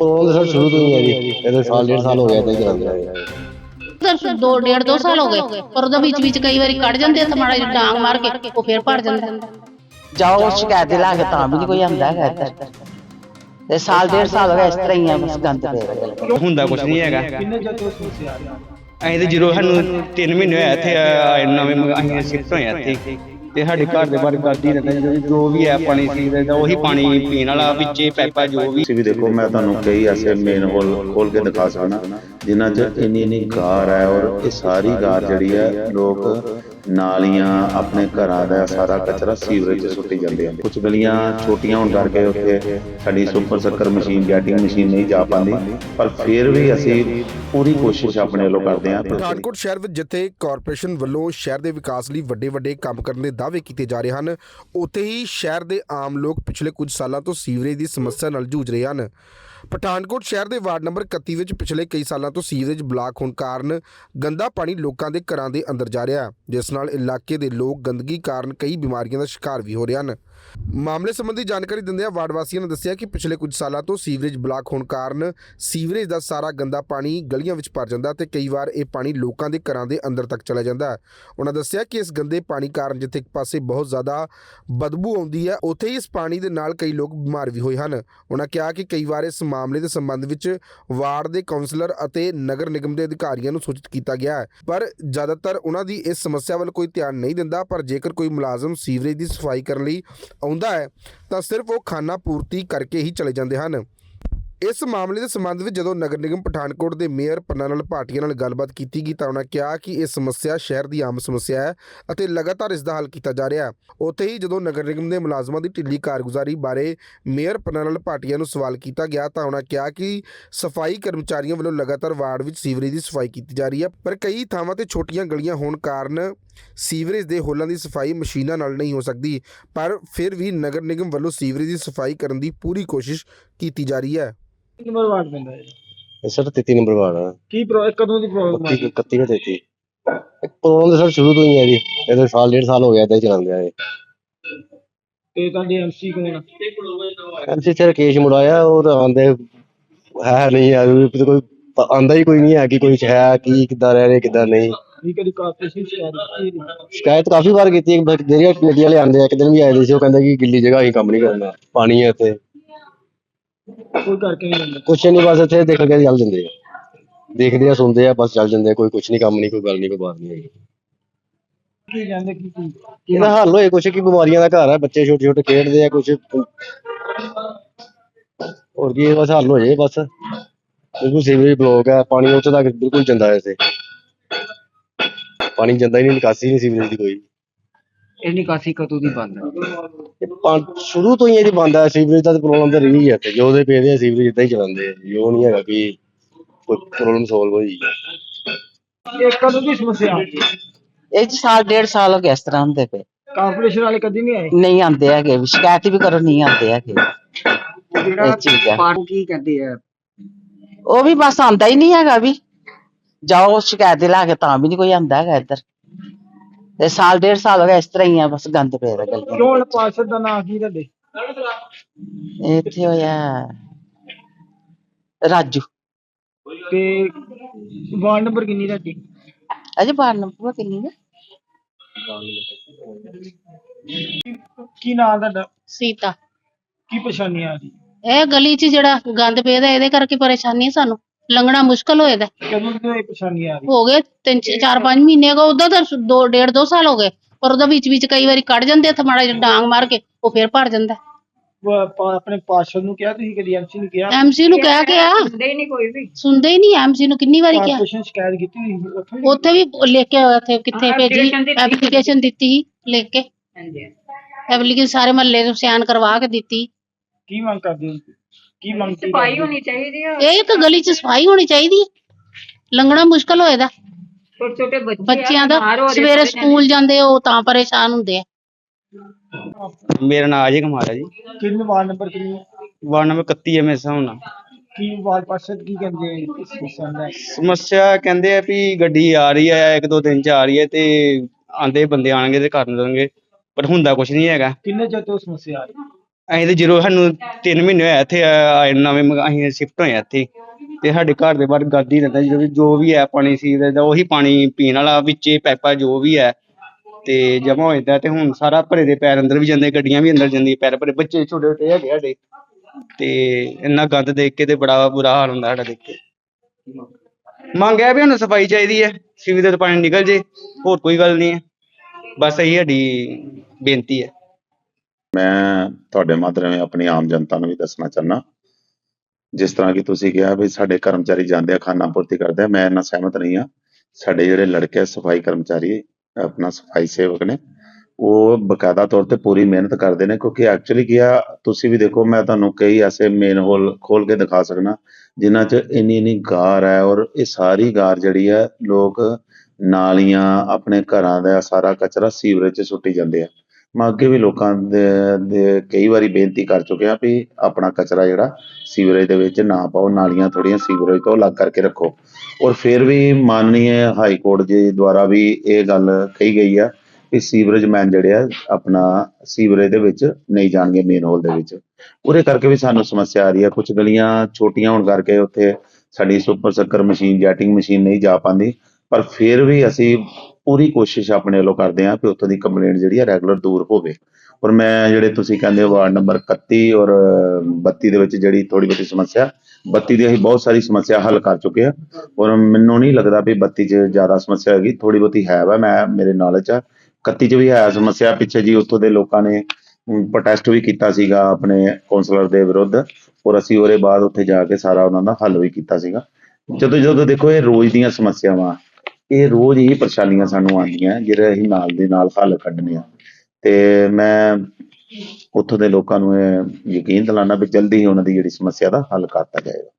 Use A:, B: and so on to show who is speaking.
A: ਉਹ ਤਾਂ ਸਰ ਸ਼ੁਰੂ ਤੋਂ ਹੀ ਹੈ ਜੀ। ਇਹਦੇ ਸਾਲ ਡੇਢ ਸਾਲ ਹੋ ਗਿਆ ਤੇ ਚੱਲਦੇ ਆ
B: ਸਰ ਦੋ ਡੇਢ ਦੋ ਸਾਲ ਹੋ ਗਏ। ਪਰ ਉਹਦੇ ਵਿੱਚ ਵਿੱਚ ਕਈ ਵਾਰੀ ਕੱਢ ਜਾਂਦੇ ਆ ਤੇ ਮਾੜਾ ਜਿਹਾ ਡਾਂਗ ਮਾਰ ਕੇ ਉਹ ਫੇਰ ਭਰ ਜਾਂਦਾ।
C: ਜਾਓ ਸ਼ਿਕਾਇਤ ਲਾ ਕੇ ਤਾਂ ਵੀ ਨਹੀਂ ਕੋਈ ਆਉਂਦਾ ਹੈਗਾ ਇੱਧਰ। ਤੇ ਸਾਲ ਡੇਢ ਸਾਲ ਹੋ ਗਿਆ ਇਸ ਤਰ੍ਹਾਂ ਹੀ ਆ ਬਸ ਗੰਦ ਪੈ ਰਿਹਾ।
D: ਹੁੰਦਾ ਕੁਝ ਨਹੀਂ ਹੈਗਾ।
E: ਕਿੰਨੇ ਚਿਰ ਤੋਂ ਸਮੱਸਿਆ ਆ ਰਹੀ ਹੈ?
D: ਅਸੀਂ ਤੇ ਜਦੋਂ ਸਾਨੂੰ 3 ਮਹੀਨੇ ਹੋਏ ਇੱਥੇ ਆਏ ਨਵੇਂ ਅਸੀਂ ਸ਼ਿਫਟ ਹੋਏ ਹਾਂ ਇੱਥੇ। ਤੇ ਸਾਡੇ ਘਰ ਦੇ ਬਾਰੇ ਕਰਦੀ ਰਹਿੰਦਾ ਜੋ- ਜੋ ਵੀ ਹੈ ਪਾਣੀ ਸੀਵਰੇਜ ਦਾ ਉਹੀ ਪਾਣੀ ਪੀਣ ਵਾਲਾ ਵਿੱਚੇ ਪੈਪਾ ਜੋ ਵੀ।
F: ਤੁਸੀਂ ਵੀ ਦੇਖੋ, ਮੈਂ ਤੁਹਾਨੂੰ ਕਈ ਐਸੇ ਮੇਨ ਹੋਲ ਖੋਲ ਕੇ ਦਿਖਾ ਸਕਦਾ, ਜਿਨ੍ਹਾਂ 'ਚ ਇੰਨੀ ਇੰਨੀ ਗਾਰ ਹੈ ਔਰ ਇਹ ਸਾਰੀ ਗਾਰ ਜਿਹੜੀ ਹੈ, ਲੋਕ ਨਾਲੀਆਂ ਆਪਣੇ ਘਰਾਂ ਦਾ ਸਾਰਾ ਕਚਰਾ ਸੀਵਰੇਜ 'ਚ ਸੁੱਟੀ ਜਾਂਦੇ ਹਨ ਕੁਝ ਗਲੀਆਂ ਛੋਟੀਆਂ ਹੋਣ ਕਰਕੇ ਉੱਥੇ ਸਾਡੀ super sucker machine jetting machine ਨਹੀਂ ਜਾ ਪਾਉਂਦੀ। ਪਰ ਫਿਰ ਵੀ ਅਸੀਂ ਪੂਰੀ ਕੋਸ਼ਿਸ਼ ਆਪਣੇ ਵੱਲੋਂ ਕਰਦੇ ਹਾਂ।
G: ਪਠਾਨਕੋਟ ਸ਼ਹਿਰ ਵਿੱਚ ਜਿੱਥੇ ਕਾਰਪੋਰੇਸ਼ਨ ਵੱਲੋਂ ਸ਼ਹਿਰ ਦੇ ਵਿਕਾਸ ਲਈ ਵੱਡੇ ਵੱਡੇ ਕੰਮ ਕਰਨ ਦੇ ਦਾਅਵੇ ਕੀਤੇ ਜਾ ਰਹੇ ਹਨ, ਉੱਥੇ ਹੀ ਸ਼ਹਿਰ ਦੇ ਆਮ ਲੋਕ ਪਿਛਲੇ ਕੁਝ ਸਾਲਾਂ ਤੋਂ ਸੀਵਰੇਜ ਦੀ ਸਮੱਸਿਆ ਨਾਲ ਜੂਝ ਰਹੇ ਹਨ। ਪਠਾਨਕੋਟ ਸ਼ਹਿਰ ਦੇ ਵਾਰਡ ਨੰਬਰ 31 ਵਿੱਚ ਪਿਛਲੇ ਕਈ ਸਾਲਾਂ ਤੋਂ ਸੀਵਰੇਜ ਬਲਾਕ ਹੋਣ ਕਾਰਨ ਗੰਦਾ ਪਾਣੀ ਲੋਕਾਂ ਦੇ ਘਰਾਂ ਦੇ ਅੰਦਰ ਜਾ ਰਿਹਾ ਹੈ, ਜਿਸ ਨਾਲ ਇਲਾਕੇ ਦੇ ਲੋਕ ਗੰਦਗੀ ਕਾਰਨ ਕਈ ਬਿਮਾਰੀਆਂ ਦਾ ਸ਼ਿਕਾਰ ਵੀ ਹੋ ਰਹੇ ਹਨ। ਮਾਮਲੇ ਸੰਬੰਧੀ ਜਾਣਕਾਰੀ ਦਿੰਦਿਆਂ ਵਾਰਡ ਵਾਸੀਆਂ ਨੇ ਦੱਸਿਆ ਕਿ ਪਿਛਲੇ ਕੁਝ ਸਾਲਾਂ ਤੋਂ ਸੀਵਰੇਜ ਬਲਾਕ ਹੋਣ ਕਾਰਨ ਸੀਵਰੇਜ ਦਾ ਸਾਰਾ ਗੰਦਾ ਪਾਣੀ ਗਲੀਆਂ ਵਿੱਚ ਭਰ ਜਾਂਦਾ ਤੇ ਕਈ ਵਾਰ ਇਹ ਪਾਣੀ ਲੋਕਾਂ ਦੇ ਘਰਾਂ ਦੇ ਅੰਦਰ ਤੱਕ ਚਲਾ ਜਾਂਦਾ ਹੈ। ਉਹਨਾਂ ਦੱਸਿਆ ਕਿ ਇਸ ਗੰਦੇ ਪਾਣੀ ਕਾਰਨ ਜਿੱਥੇ ਇੱਕ ਪਾਸੇ ਬਹੁਤ ਜ਼ਿਆਦਾ ਬਦਬੂ ਆਉਂਦੀ ਹੈ ਉੱਥੇ ਹੀ ਇਸ ਪਾਣੀ ਦੇ ਨਾਲ ਕਈ ਲੋਕ ਬਿਮਾਰ ਵੀ ਹੋਏ ਹਨ। ਉਹਨਾਂ ਕਿਹਾ ਕਿ ਕਈ ਵਾਰ ਇਸ ਮਾਮਲੇ ਦੇ ਸੰਬੰਧ ਵਿੱਚ ਵਾਰਡ ਦੇ ਕਾਉਂਸਲਰ ਅਤੇ ਨਗਰ ਨਿਗਮ ਦੇ ਅਧਿਕਾਰੀਆਂ ਨੂੰ ਸੂਚਿਤ ਕੀਤਾ ਗਿਆ ਹੈ। ਪਰ ਜ਼ਿਆਦਾਤਰ ਉਹਨਾਂ ਦੀ ਇਸ ਸਮੱਸਿਆ ਵੱਲ ਕੋਈ ਧਿਆਨ ਨਹੀਂ ਦਿੰਦਾ, ਪਰ ਜੇਕਰ ਕੋਈ ਮੁਲਾਜ਼ਮ ਸੀਵਰੇਜ ਦੀ ਸਫ਼ਾਈ ਕਰਨ ਲਈ ਆਉਂਦਾ ਹੈ, ਤਾਂ ਸਿਰਫ ਉਹ ਖਾਨਾ ਪੂਰਤੀ ਕਰਕੇ ਹੀ ਚਲੇ ਜਾਂਦੇ ਹਨ। ਇਸ ਮਾਮਲੇ ਦੇ ਸੰਬੰਧ ਵਿੱਚ ਜਦੋਂ ਨਗਰ ਨਿਗਮ ਪਠਾਨਕੋਟ ਦੇ ਮੇਅਰ ਪੰਨਾ ਨਾਲ ਭਾਟੀਆ ਨਾਲ ਗੱਲਬਾਤ ਕੀਤੀ ਗਈ ਤਾਂ ਉਹਨਾਂ ਕਿਹਾ ਕਿ ਇਹ ਸਮੱਸਿਆ ਸ਼ਹਿਰ ਦੀ ਆਮ ਸਮੱਸਿਆ ਹੈ ਅਤੇ ਲਗਾਤਾਰ ਇਸ ਦਾ ਹੱਲ ਕੀਤਾ ਜਾ ਰਿਹਾ ਹੈ। ਉੱਥੇ ਹੀ ਜਦੋਂ ਨਗਰ ਨਿਗਮ ਦੇ ਮੁਲਾਜ਼ਮਾਂ ਦੀ ਢਿੱਲੀ ਕਾਰਗੁਜ਼ਾਰੀ ਬਾਰੇ ਮੇਅਰ ਪੰਨਾ ਨਾਲ ਭਾਟੀਆ ਨੂੰ ਸਵਾਲ ਕੀਤਾ ਗਿਆ ਤਾਂ ਉਹਨਾਂ ਕਿਹਾ ਕਿ ਸਫ਼ਾਈ ਕਰਮਚਾਰੀਆਂ ਵੱਲੋਂ ਲਗਾਤਾਰ ਵਾਰਡ ਵਿੱਚ ਸੀਵਰੇਜ ਦੀ ਸਫ਼ਾਈ ਕੀਤੀ ਜਾ ਰਹੀ ਹੈ, ਪਰ ਕਈ ਥਾਵਾਂ ਤੇ ਛੋਟੀਆਂ ਗਲੀਆਂ ਹੋਣ ਕਾਰਨ ਸੀਵਰੇਜ ਦੇ ਹੋਲਾਂ ਦੀ ਸਫ਼ਾਈ ਮਸ਼ੀਨਾਂ ਨਾਲ ਨਹੀਂ ਹੋ ਸਕਦੀ, ਪਰ ਫਿਰ ਵੀ ਨਗਰ ਨਿਗਮ ਵੱਲੋਂ ਸੀਵਰੇਜ ਦੀ ਸਫ਼ਾਈ ਕਰਨ ਦੀ ਪੂਰੀ ਕੋਸ਼ਿਸ਼ ਕੀਤੀ ਜਾ ਰਹੀ ਹੈ।
E: ਨੰਬਰ ਵਾਰਡ ਪੈਂਦਾ ਹੈ
A: ਇਹ ਸਰ 33 ਨੰਬਰ ਵਾਰਡ ਆ।
E: ਕੀ ਪ੍ਰੋ ਇਹ ਕਦੋਂ ਦੀ ਪ੍ਰੋਬਲਮ ਆ
A: 31 31 ਦਾ 33 ਪ੍ਰੋਬਲਮ ਤਾਂ ਸਰ ਸ਼ੁਰੂ ਤੋਂ ਹੀ ਹੈ ਜੀ। ਇਹਦੇ ਸਾਲ ਡੇਢ ਸਾਲ ਹੋ ਗਿਆ ਤੇ ਚੱਲਦੇ ਆ
E: ਤੇ ਤੁਹਾਡੇ ਐਮਸੀ ਕੋਣ ਆ?
A: ਐਮਸੀ ਤੇ ਰਕੇਸ਼ ਮੁੜਾਇਆ ਉਹ ਤਾਂ ਆਂਦੇ ਹੈ ਨਹੀਂ ਆ ਵੀ ਕੋਈ ਆਂਦਾ ਹੀ ਕੋਈ ਨਹੀਂ ਹੈ ਕਿ ਕੋਈ ਹੈ ਕੀ ਕਿੱਦਾਂ ਰਹਿ ਰਹੇ ਕਿੱਦਾਂ ਨਹੀਂ।
E: ਵੀ ਕਦੀ ਕਾਰਪੋਰੇਸ਼ਨ ਸ਼ਹਿਰ ਦੀ ਨਹੀਂ।
A: ਸ਼ਿਕਾਇਤ ਕਾਫੀ ਵਾਰ ਕੀਤੀ ਹੈ ਬਟ ਜਿਹੜੀਆਂ ਕਮੇਟੀ ਵਾਲੇ ਆਂਦੇ ਆ ਇੱਕ ਦਿਨ ਵੀ ਆਏ ਦੇ ਸੀ ਉਹ ਕਹਿੰਦੇ ਕਿ ਗਿੱਲੀ ਜਗ੍ਹਾ ਅਸੀਂ ਕੰਮ ਨਹੀਂ ਕਰਨਾ ਪਾਣੀ ਹੈ ਇੱਥੇ।
E: ਕੋਈ ਕਰਕੇ ਨਹੀਂ ਲੈਂਦਾ
A: ਕੁਛ ਨਹੀਂ ਬਸ ਇੱਥੇ ਦੇਖ ਕੇ ਚੱਲ ਜਾਂਦੇ ਆ। ਦੇਖਦੇ ਆ ਸੁਣਦੇ ਆ ਬਸ ਚੱਲ ਜਾਂਦੇ ਆ, ਕੋਈ ਕੁਛ ਨਹੀਂ ਕੰਮ ਨਹੀਂ ਕੋਈ ਗੱਲ ਨਹੀਂ ਕੋਈ ਬਾਤ ਨਹੀਂ ਹੈਗੀ।
E: ਕੀ ਕਹਿੰਦੇ ਕੀ ਕੀ ਕੀ
A: ਇਹਦਾ ਹੱਲ ਹੋਏ ਕੁਛ ਕੀ ਬਿਮਾਰੀਆਂ ਦਾ ਘਰ ਹੈ ਬੱਚੇ ਛੋਟੇ ਛੋਟੇ ਖੇਡਦੇ ਆ ਕੁਛ। ਹੋਰ ਕੀ ਇਹ ਬਸ ਹੱਲ ਹੋ ਜਾਏ ਬਸ। ਬਿਲਕੁਲ ਸੀਵਰੇਜ ਬਲੌਕ ਹੈ ਪਾਣੀ ਉੱਥੇ ਤੱਕ ਬਿਲਕੁਲ ਜਾਂਦਾ ਹੈ ਇੱਥੇ। ਪਾਣੀ ਜਾਂਦਾ ਹੀ ਨਹੀਂ ਨਿਕਾਸੀ ਨਹੀਂ ਸੀਵਰੇਜ ਦੀ ਕੋਈ।
H: ਇਹ ਨਿਕਾਸੀ ਕਦੋਂ ਦੀ ਬੰਦ ਹੈ?
A: ਇਹ ਸ਼ੁਰੂ ਤੋਂ ਹੀ ਇਹਦੀ ਬੰਦ ਹੈ ਸੀਵਰੇਜ ਦਾ ਪ੍ਰੋਬਲਮ ਤਾਂ ਰਹੀ ਹੈ ਤੇ ਜੋ ਦੇ ਪਏ ਦੇ ਸੀਵਰੇਜ ਇਦਾਂ ਹੀ ਚਲਾਉਂਦੇ ਆ। ਜੀ ਉਹ ਨਹੀਂ ਹੈਗਾ ਕਿ ਕੋਈ ਪ੍ਰੋਬਲਮ ਸੋਲਵ ਹੋਈ
E: ਇਹ ਕਦੋਂ ਦੀ ਸਮੱਸਿਆ? ਆ
C: ਇਹ 'ਚ ਸਾਲ ਡੇਢ ਸਾਲ ਹੋ ਗਿਆ ਇਸ ਤਰ੍ਹਾਂ ਹੁੰਦੇ ਪਏ।
E: ਕਾਰਪੋਰੇਸ਼ਨ ਵਾਲੇ ਕਦੀ ਨਹੀਂ ਆਏ?
C: ਨਹੀਂ ਆਉਂਦੇ ਹੈਗੇ ਵੀ ਸ਼ਿਕਾਇਤ ਵੀ ਕਰੋ ਨਹੀਂ ਆਉਂਦੇ ਹੈਗੇ। ਇਹ ਚੀਜ਼ ਹੈ
H: ਪਾਰਟੀ ਕੀ ਕਹਿੰਦੇ ਆ
C: ਉਹ ਵੀ ਬਸ ਆਉਂਦਾ ਹੀ ਨਹੀਂ ਹੈਗਾ ਵੀ। ਜਾਓ ਸ਼ਿਕਾਇਤ ਲਾ ਕੇ ਤਾਂ ਵੀ ਨਹੀਂ ਕੋਈ ਆਉਂਦਾ ਹੈਗਾ ਇੱਧਰ। ਤੇ ਸਾਲ ਡੇਢ ਸਾਲ ਹੋ ਗਿਆ ਇਸ ਤਰ੍ਹਾਂ ਹੀ ਆ ਬਸ ਗੰਦ ਪੈ ਰਿਹਾ ਗਲੀਆਂ
E: ਕਿਉਂ
C: ਦੇ
E: ਪਾਰਸ਼ਦ ਦਾ ਨਾਂ ਕੀ
C: ਵਿੱਚ। ਇੱਥੇ ਹੋਇਆ ਰਾਜੂ।
E: ਤੇ ਵਾਰਡ ਨੰਬਰ ਕਿੰਨੀ ਤੁਹਾਡੀ
C: ਅਜੇ ਬਾਰ ਨੰਬਰ ਕਿੰਨੀ ਹੈ
E: ਕੀ ਨਾਂ ਤੁਹਾਡਾ?
B: ਸੀਤਾ।
E: ਕੀ ਪਰੇਸ਼ਾਨੀ ਆ ਰਹੀ
B: ਇਹ ਗਲੀ 'ਚ ਜਿਹੜਾ ਗੰਦ ਪਿਆ ਇਹਦੇ ਕਰਕੇ ਪਰੇਸ਼ਾਨੀ ਹੈ ਸਾਨੂੰ। ਲੰਘਣਾ ਮੁਸ਼ਕਲ ਹੋਏਦਾ
E: ਕਦੋਂ ਤੋਂ ਇਹ ਪਰੇਸ਼ਾਨੀ ਆ ਰਹੀ।
B: ਹੋ ਗਏ ਤਿੰਨ ਚਾਰ ਪੰਜ ਮਹੀਨੇ ਕੋ ਉਦੋਂ ਤਾਂ ਦੋ ਡੇਢ ਦੋ ਸਾਲ ਹੋ ਗਏ। ਪਰ ਉਹਦੇ ਵਿੱਚ ਵਿੱਚ ਕਈ ਵਾਰੀ ਕੱਢ ਜਾਂਦੇ ਤੇ ਮਾੜਾ ਜਿਹਾ ਡਾਂਗ ਮਾਰ ਕੇ ਉਹ ਫੇਰ ਭਰ ਜਾਂਦਾ।
E: ਵਾ- ਪਾ- ਆਪਣੇ ਪਾਰਸ਼ਦ ਨੂੰ ਕਿਹਾ ਤੁਸੀਂ ਕਦੀ ਐਮਸੀ ਨੂੰ ਕਿਹਾ?
B: ਐਮਸੀ ਨੂੰ ਕਹਿ ਕੇ ਆ। ਸੁਣਦੇ ਹੀ ਨਹੀਂ ਕੋਈ ਵੀ। ਸੁਣਦੇ ਹੀ ਨਹੀਂ ਐਮਸੀ ਨੂੰ ਕਿੰਨੀ ਵਾਰੀ ਕਿਹਾ?
E: ਕਾਰਪੋਰੇਸ਼ਨ ਸ਼ਿਕਾਇਤ ਕੀਤੀ ਹੋਈ ਸੀ, ਉੱਥੇ ਵੀ
B: ਉੱਥੇ ਵੀ ਲਿਖ ਕੇ ਉੱਥੇ ਕਿੱਥੇ ਭੇਜੀ ਐਪਲੀਕੇਸ਼ਨ ਦਿੱਤੀ। ਸੀ ਲਿਖ ਕੇ। ਐਪਲੀਕੇਸ਼ਨ ਸਾਰੇ ਮਹੱਲੇ ਨੂੰ ਸਿਆਨ ਕਰਵਾ ਕੇ ਦਿੱਤੀ।
E: ਕੀ ਮੰਗ ਕਰਦੇ ਹੋ ਕੀ ਮੰਗ ਸਫ਼ਾਈ ਹੋਣੀ
B: ਇਹ ਤਾਂ ਗਲੀ 'ਚ ਸਫ਼ਾਈ ਹੋਣੀ ਚਾਹੀਦੀ ਹੈ ਲੰਘਣਾ ਮੁਸ਼ਕਲ ਹੋਏਦਾ ਛੋਟੇ ਛੋਟੇ ਬੱਚਿਆਂ ਦਾ ਸਵੇਰੇ ਸਕੂਲ ਜਾਂਦੇ ਉਹ ਤਾਂ ਪਰੇਸ਼ਾਨ ਹੁੰਦੇ ਆ।
D: ਮੇਰਾ ਨਾਮ ਅਜੇ ਕੁਮਾਰ ਹੈ ਜੀ।
E: ਕਿੰਨੇ ਵਾਰਡ ਨੰਬਰ ਕਿੰਨੀ ਹੈ?
D: ਵਾਰਡ ਨੰਬਰ 31 ਹੈ ਮੇਰੇ ਹਿਸਾਬ ਨਾਲ।
E: ਕੀ ਵਾਰਡ ਪਾਰਸ਼ਦ ਕੀ ਕਹਿੰਦੇ ਆ ਇਸ ਸਮੱਸਿਆ ਦਾ
D: ਸਮੱਸਿਆ ਕਹਿੰਦੇ ਆ ਵੀ ਗੱਡੀ ਆ ਰਹੀ ਹੈ ਇੱਕ ਦੋ ਦਿਨ ਚ ਆ ਰਹੀ ਹੈ ਤੇ ਆਂਦੇ ਬੰਦੇ ਆਣਗੇ ਤੇ ਕਰ ਦੇਣਗੇ ਪਰ ਹੁੰਦਾ ਕੁਝ ਨਹੀਂ ਹੈਗਾ।
E: ਕਿੰਨੇ ਚਿਰ ਤੋਂ ਸਮੱਸਿਆ ਆ ਰਹੀ?
D: ਅਸੀਂ ਤੇ ਜਦੋਂ ਸਾਨੂੰ 3 ਮਹੀਨੇ ਹੋਇਆ ਇੱਥੇ ਆਏ ਨੂੰ ਨਵੇਂ ਮਕਾ- ਅਸੀਂ ਸ਼ਿਫਟ ਹੋਏ ਹਾਂ ਇੱਥੇ। ਤੇ ਸਾਡੇ ਘਰ ਦੇ ਬਾਹਰ ਗੰਦ ਹੀ ਰਹਿੰਦਾ ਜੋ ਵੀ ਜੋ ਵੀ ਹੈ ਪਾਣੀ ਸੀਵਰੇਜ ਦਾ ਉਹੀ ਪਾਣੀ ਪੀਣ ਵਾਲਾ ਵਿੱਚੇ ਪਾਈਪਾਂ ਜੋ ਵੀ ਹੈ, ਤੇ ਜਮਾ ਹੋ ਜਾਂਦਾ ਤੇ ਹੁਣ ਸਾਰਾ ਭਰੇ ਦੇ ਪੈਰ ਅੰਦਰ ਵੀ ਜਾਂਦੇ, ਗੱਡੀਆਂ ਵੀ ਅੰਦਰ ਜਾਂਦੀਆਂ, ਪੈਰ ਭਰੇ ਬੱਚੇ ਛੋਟੇ ਛੋਟੇ ਹੈਗੇ ਸਾਡੇ। ਤੇ ਇੰਨਾ ਗੰਦ ਦੇਖ ਕੇ ਤੇ ਬੜਾ ਬੁਰਾ ਹਾਲ ਹੁੰਦਾ ਸਾਡਾ ਦੇਖ ਕੇ। ਮੰਗ ਹੈ ਵੀ ਸਾਨੂੰ ਸਫ਼ਾਈ ਚਾਹੀਦੀ ਹੈ ਸੀਵਰੇਜ ਦਾ ਪਾਣੀ ਨਿਕਲ ਜੇ, ਹੋਰ ਕੋਈ ਗੱਲ ਨਹੀਂ ਹੈ। ਬਸ ਇਹੀ ਸਾਡੀ ਬੇਨਤੀ ਹੈ।
F: ਮੈਂ ਤੁਹਾਡੇ ਮਾਧਿਅਮ ਆਪਣੀ ਆਮ ਜਨਤਾ ਨੂੰ ਵੀ ਦੱਸਣਾ ਚਾਹੁੰਦਾ। ਜਿਸ ਤਰ੍ਹਾਂ ਕਿ ਤੁਸੀਂ ਕਿਹਾ ਵੀ ਸਾਡੇ ਕਰਮਚਾਰੀ ਜਾਂਦੇ ਆ, ਖਾਨਾ ਪੂਰਤੀ ਕਰਦੇ ਆ, ਮੈਂ ਇਹਨਾਂ ਸਹਿਮਤ ਨਹੀਂ ਆ ਸਾਡੇ ਜਿਹੜੇ ਲੜਕੇ ਸਫ਼ਾਈ ਕਰਮਚਾਰੀ, ਆਪਣਾ ਸਫ਼ਾਈ ਸੇਵਕ ਨੇ, ਉਹ ਬਕਾਇਦਾ ਤੌਰ ਤੇ ਪੂਰੀ ਮਿਹਨਤ ਕਰਦੇ ਨੇ, ਕਿਉਂਕਿ ਐਕਚੁਅਲੀ ਕੀ ਆ, ਤੁਸੀਂ ਵੀ ਦੇਖੋ, ਮੈਂ ਤੁਹਾਨੂੰ ਕਈ ਐਸੇ ਮੇਨ ਹੋਲ ਖੋਲ ਕੇ ਦਿਖਾ ਸਕਦਾ, ਜਿਨ੍ਹਾਂ 'ਚ ਇੰਨੀ ਇੰਨੀ ਗਾਰ ਹੈ ਔਰ ਇਹ ਸਾਰੀ ਗਾਰ ਜਿਹੜੀ ਹੈ, ਲੋਕ ਨਾਲੀਆਂ, ਆਪਣੇ ਘਰਾਂ ਦਾ ਸਾਰਾ ਕਚਰਾ ਸੀਵਰੇਜ 'ਚ ਸੁੱਟੀ ਜਾਂਦੇ ਆ। ਮੈਂ ਅੱਗੇ ਵੀ ਲੋਕਾਂ ਦੇ ਕਈ ਵਾਰੀ ਬੇਨਤੀ ਕਰ ਚੁੱਕਿਆ ਵੀ ਆਪਣਾ ਕਚਰਾ ਜਿਹੜਾ ਸੀਵਰੇਜ ਦੇ ਵਿੱਚ ਨਾ ਪਾਓ, ਨਾਲੀਆਂ ਥੋੜੀਆਂ ਸੀਵਰੇਜ ਤੋਂ ਅਲੱਗ ਕਰਕੇ ਰੱਖੋ। ਔਰ ਫਿਰ ਵੀ ਮਾਨਨੀय ਹਾਈ ਕੋਰਟ ਜੀ ਦੁਆਰਾ ਵੀ ਇਹ ਗੱਲ ਕਹੀ ਗਈ ਆ ਕਿ ਸੀਵਰੇਜ ਮੈਨ ਜਿਹੜੇ ਆ ਆਪਣਾ ਸੀਵਰੇਜ ਦੇ ਵਿੱਚ ਨਹੀਂ ਜਾਣਗੇ ਮੇਨ ਹੋਲ ਦੇ ਵਿੱਚ। ਉਹਦੇ ਕਰਕੇ ਵੀ ਸਾਨੂੰ ਸਮੱਸਿਆ ਆ ਰਹੀ ਹੈ ਕੁਝ ਗਲੀਆਂ ਛੋਟੀਆਂ ਹੋਣ ਕਰਕੇ ਉੱਥੇ ਸਾਡੀ super sucker machine jetting machine ਨਹੀਂ ਜਾ ਪਾਉਂਦੀ। ਪਰ ਫਿਰ ਵੀ ਅਸੀਂ ਪੂਰੀ ਕੋਸ਼ਿਸ਼ ਆਪਣੇ ਵੱਲੋਂ ਕਰਦੇ ਹਾਂ ਕਿ ਉੱਥੋਂ ਦੀ ਕੰਪਲੇਂਟ ਜਿਹੜੀ ਹੈ ਰੈਗੂਲਰ ਦੂਰ ਹੋਵੇ। ਔਰ ਮੈਂ ਜਿਹੜੇ ਤੁਸੀਂ ਕਹਿੰਦੇ ਹੋ ਵਾਰਡ ਨੰਬਰ 31 ਔਰ 32 ਦੇ ਵਿੱਚ ਜਿਹੜੀ ਥੋੜੀ ਬਹੁਤੀ ਸਮੱਸਿਆ 32 ਦੀ ਅਸੀਂ ਬਹੁਤ ਸਾਰੀ ਸਮੱਸਿਆ ਹੱਲ ਕਰ ਚੁੱਕੇ ਆ ਔਰ ਮੈਨੂੰ ਨਹੀਂ ਲੱਗਦਾ ਵੀ 32 'ਚ ਜ਼ਿਆਦਾ ਸਮੱਸਿਆ ਹੈਗੀ ਥੋੜੀ ਬਹੁਤੀ ਹੈ ਵਾ, ਮੈਂ, ਮੇਰੇ ਨੌਲੇਜ ਆ। 31 'ਚ ਵੀ ਹੈ ਸਮੱਸਿਆ, ਪਿੱਛੇ ਜੀ ਉੱਥੋਂ ਦੇ ਲੋਕਾਂ ਨੇ ਪ੍ਰੋਟੈਸਟ ਵੀ ਕੀਤਾ ਸੀਗਾ ਆਪਣੇ ਕੌਂਸਲਰ ਦੇ ਵਿਰੁੱਧ। ਔਰ ਅਸੀਂ ਉਹਦੇ ਬਾਅਦ ਉੱਥੇ ਜਾ ਕੇ ਸਾਰਾ ਉਹਨਾਂ ਦਾ ਹੱਲ ਵੀ ਕੀਤਾ ਸੀਗਾ। ਜਦੋਂ ਜਦੋਂ ਦੇਖੋ ਇਹ ਰੋਜ਼ ਦੀਆਂ ਸਮੱਸਿਆਵਾਂ ਇਹ ਰੋਜ਼ ਹੀ ਪਰੇਸ਼ਾਨੀਆਂ ਸਾਨੂੰ ਆਉਂਦੀਆਂ, ਜਿਹੜੇ ਅਸੀਂ ਨਾਲ ਦੇ ਨਾਲ ਹੱਲ ਕੱਢਣੇ ਆ। ਤੇ ਮੈਂ ਉੱਥੋਂ ਦੇ ਲੋਕਾਂ ਨੂੰ ਇਹ ਯਕੀਨ ਦਿਲਾਨਾ ਵੀ ਜਲਦੀ ਹੀ ਉਹਨਾਂ ਦੀ ਜਿਹੜੀ ਸਮੱਸਿਆ ਦਾ ਹੱਲ ਕਰਤਾ ਜਾਏਗਾ।